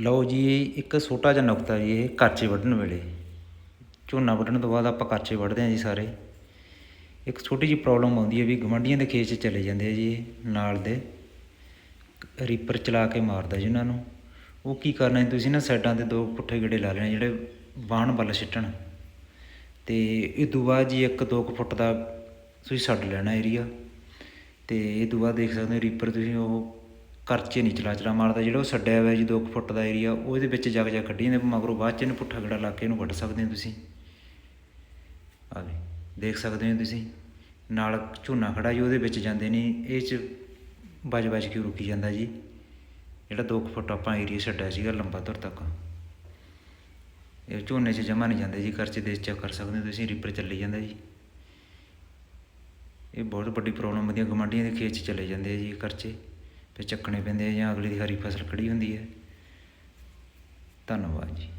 ਲਓ ਜੀ, ਇੱਕ ਛੋਟਾ ਜਿਹਾ ਨੁਕਤਾ ਜੀ, ਇਹ ਕਰਚੇ ਵੱਢਣ ਵੇਲੇ। ਝੋਨਾ ਵੱਢਣ ਤੋਂ ਬਾਅਦ ਆਪਾਂ ਕਰਚੇ ਵੱਢਦੇ ਹਾਂ ਜੀ ਸਾਰੇ। ਇੱਕ ਛੋਟੀ ਜਿਹੀ ਪ੍ਰੋਬਲਮ ਆਉਂਦੀ ਹੈ ਵੀ ਗਵਾਂਢੀਆਂ ਦੇ ਖੇਤ 'ਚ ਚਲੇ ਜਾਂਦੇ ਆ ਜੀ ਇਹ ਨਾਲ ਦੇ। ਰੀਪਰ ਚਲਾ ਕੇ ਮਾਰਦਾ ਜੀ ਉਹਨਾਂ ਨੂੰ। ਉਹ ਕੀ ਕਰਨਾ ਤੁਸੀਂ ਨਾ ਸਾਈਡਾਂ ਤੇ ਦੋ ਪੁੱਠੇ ਗੇੜੇ ਲਾ ਲੈਣੇ ਜਿਹੜੇ ਬਾਣ ਵੱਲ ਸਿੱਟਣ। ਤੇ ਇਹ ਤੋਂ ਬਾਅਦ ਜੀ ਇੱਕ ਦੋ ਕੁ ਫੁੱਟ ਦਾ ਤੁਸੀਂ ਛੱਡ ਲੈਣਾ ਏਰੀਆ ਤੇ ਇਹ ਤੋਂ ਬਾਅਦ ਦੇਖ ਸਕਦੇ ਹੋ ਰੀਪਰ ਤੁਸੀਂ ਉਹ ਕਰਚੇ ਨਹੀਂ ਚਲਾ ਚਲਾ ਮਾਰਦਾ, ਜਿਹੜਾ ਉਹ ਛੱਡਿਆ ਹੋਇਆ ਜੀ 2 ਫੁੱਟ ਦਾ ਏਰੀਆ ਉਹਦੇ ਵਿੱਚ ਜਗ ਜਗ ਕੱਢੀ ਜਾਂਦੇ ਮਗਰੋਂ ਬਾਅਦ ਚ ਇਹਨੂੰ ਪੁੱਠਾ ਗੜਾ ਲਾ ਕੇ ਇਹਨੂੰ ਵੱਢ ਸਕਦੇ ਹੋ ਤੁਸੀਂ। ਆ ਦੇ ਦੇਖ ਸਕਦੇ ਹੋ ਤੁਸੀਂ। ਨਾਲ ਝੋਨਾ ਖੜਾ ਜੀ, ਉਹਦੇ ਵਿੱਚ ਜਾਂਦੇ ਨੇ, ਇਹ ਚ ਵੱਜ ਵੱਜ ਕੇ ਰੁਕੀ ਜਾਂਦਾ ਜੀ। ਜਿਹੜਾ 2 ਫੁੱਟ ਆਪਾਂ ਏਰੀਆ ਛੱਡਿਆ ਸੀਗਾ ਲੰਬਾ ਤੁਰ ਤੱਕ। ਇਹ ਝੋਨੇ 'ਚ ਜਮਾ ਨਹੀਂ ਜਾਂਦੇ ਜੀ, ਕਰਚੇ ਦੇ ਚੈੱਕ ਕਰ ਸਕਦੇ ਹੋ ਤੁਸੀਂ ਰੀਪਰ ਚੱਲੀ ਜਾਂਦਾ ਜੀ। ਇਹ ਬਹੁਤ ਵੱਡੀ ਪ੍ਰੋਬਲਮ ਹੁੰਦੀ ਹੈ ਗਵਾਂਢੀਆਂ ਦੇ ਖੇਤ 'ਚ ਚਲੇ ਜਾਂਦੇ ਆ ਜੀ ਇਹ ਕਰਚੇ। ਫਿਰ ਚੱਕਣੇ ਪੈਂਦੇ ਆ ਜਾਂ ਅਗਲੀ ਦੀ ਹਰੀ ਫਸਲ ਖੜੀ ਹੁੰਦੀ ਹੈ। ਧੰਨਵਾਦ ਜੀ।